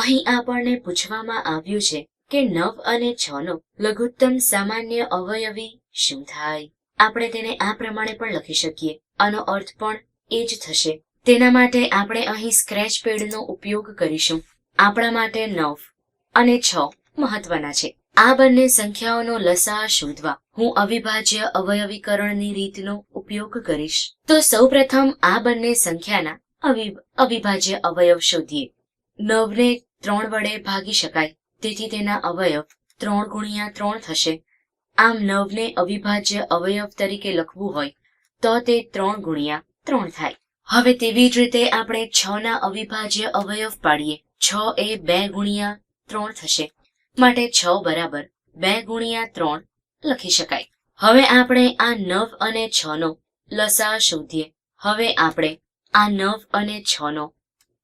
અહીં આપણને પૂછવામાં આવ્યું છે કે નવ અને છ નો લઘુત્તમ સામાન્ય અવયવી શું થાય? આપણે તેને આ પ્રમાણે પણ લખી શકીએ. આનો અર્થ પણ એ જ થશે. તેના માટે આપણે અહીં સ્ક્રેચ પેડનો ઉપયોગ કરીશું. આપણા માટે નવ અને છ મહત્વના છે. આ બંને સંખ્યાઓનો લસા શોધવા હું અવિભાજ્ય અવયવીકરણની રીતનો ઉપયોગ કરીશ. તો સૌપ્રથમ આ બંને સંખ્યાના અવિ- અવિભાજ્ય અવયવ શોધીએ. નવને ત્રણ વડે ભાગી શકાય. તેથી તેના અવયવ ત્રણ ગુણ્યા ત્રણ થશે. આમ નવને અવિભાજ્ય અવયવ તરીકે લખવું હોય, તો તે ત્રણ ગુણ્યા ત્રણ થાય. હવે તેવી જ રીતે આપણે છ ના અવિભાજ્ય અવયવ પાડીએ. છ એ બે ગુણ્યા ત્રણ થશે. માટે છ બરાબર બે ગુણ્યા ત્રણ લખી શકાય. હવે આપણે આ નવ અને છ નો લસા શોધીએ. હવે આપણે આ નવ અને છ નો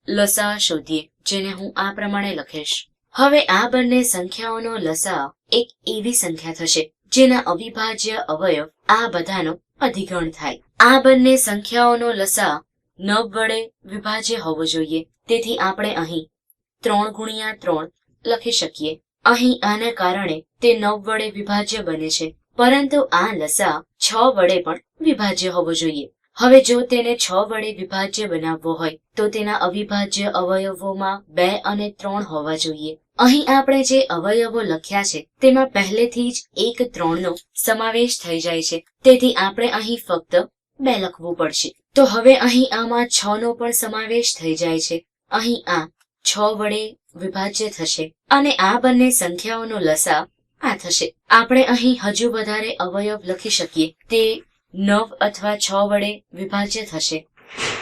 લસા શોધીએ, જેને હું આ પ્રમાણે લખીશ. હવે આ બંને સંખ્યાઓનો લસા એક એવી સંખ્યા થશે, જેના અવિભાજ્ય અવયવ આ બધાનો અધિગણ થાય. આ બંને સંખ્યાઓનો લસા નવ વડે વિભાજ્ય હોવો જોઈએ. તેથી આપણે અહીં ત્રણ ગુણ્યા ત્રણ લખી શકીએ. અહીં આને કારણે તે નવ વડે વિભાજ્ય બને છે, પરંતુ આ લસા છ વડે પણ વિભાજ્ય હોવો જોઈએ. હવે જો તેને છ વડે વિભાજ્ય બનાવવો હોય, તો તેના અવિભાજ્ય અવયવોમાં બે અને ત્રણ હોવા જોઈએ. અહીં આપણે જે અવયવો લખ્યા છે, તેમાં પહેલેથી જ એક ત્રણનો સમાવેશ થઈ જાય છે. તેથી આપણે અહીં ફક્ત બે લખવું પડશે. તો હવે અહીં આમાં છ નો પણ સમાવેશ થઈ જાય છે. અહીં આ છ વડે વિભાજ્ય થશે અને આ બંને સંખ્યાઓનો લસા આ થશે. આપણે અહીં હજુ વધારે અવયવ લખી શકીએ. તે નવ અથવા છ વડે વિભાજ્ય થશે.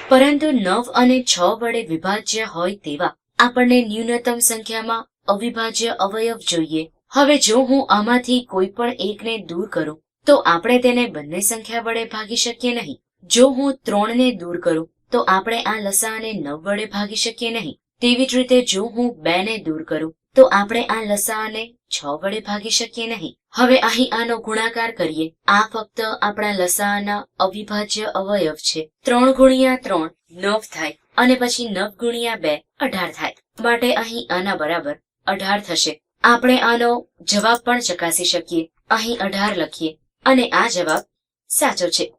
પરંતુ નવ અને છ વડે વિભાજ્ય હોય તેવા આપણને ન્યૂનતમ સંખ્યામાં અવિભાજ્ય અવયવ જોઈએ. હવે જો હું આમાંથી કોઈ પણ એકને દૂર કરું, તો આપણે તેને બંને સંખ્યા વડે ભાગી શકીએ નહીં. જો હું ત્રણને દૂર કરું, તો આપણે આ લસાઅને નવ વડે ભાગી શકીએ નહીં. તેવી જ રીતે જો હું બે ને દૂર કરું, તો આપણે આ લસાઅને છ વડે ભાગી શકીએ નહીં. હવે અહીં આનો ગુણાકાર કરીએ. આ ફક્ત આપણા લસાઅના અવિભાજ્ય અવયવ છે. ત્રણ ગુણ્યા ત્રણ, નવ થાય. અને પછી નવ ગુણ્યા બે, અઢાર થાય. માટે અહીં આના બરાબર અઢાર થશે. આપણે આનો જવાબ પણ ચકાસી શકીએ. અહીં અઢાર લખીએ. અને આ જવાબ સાચો છે.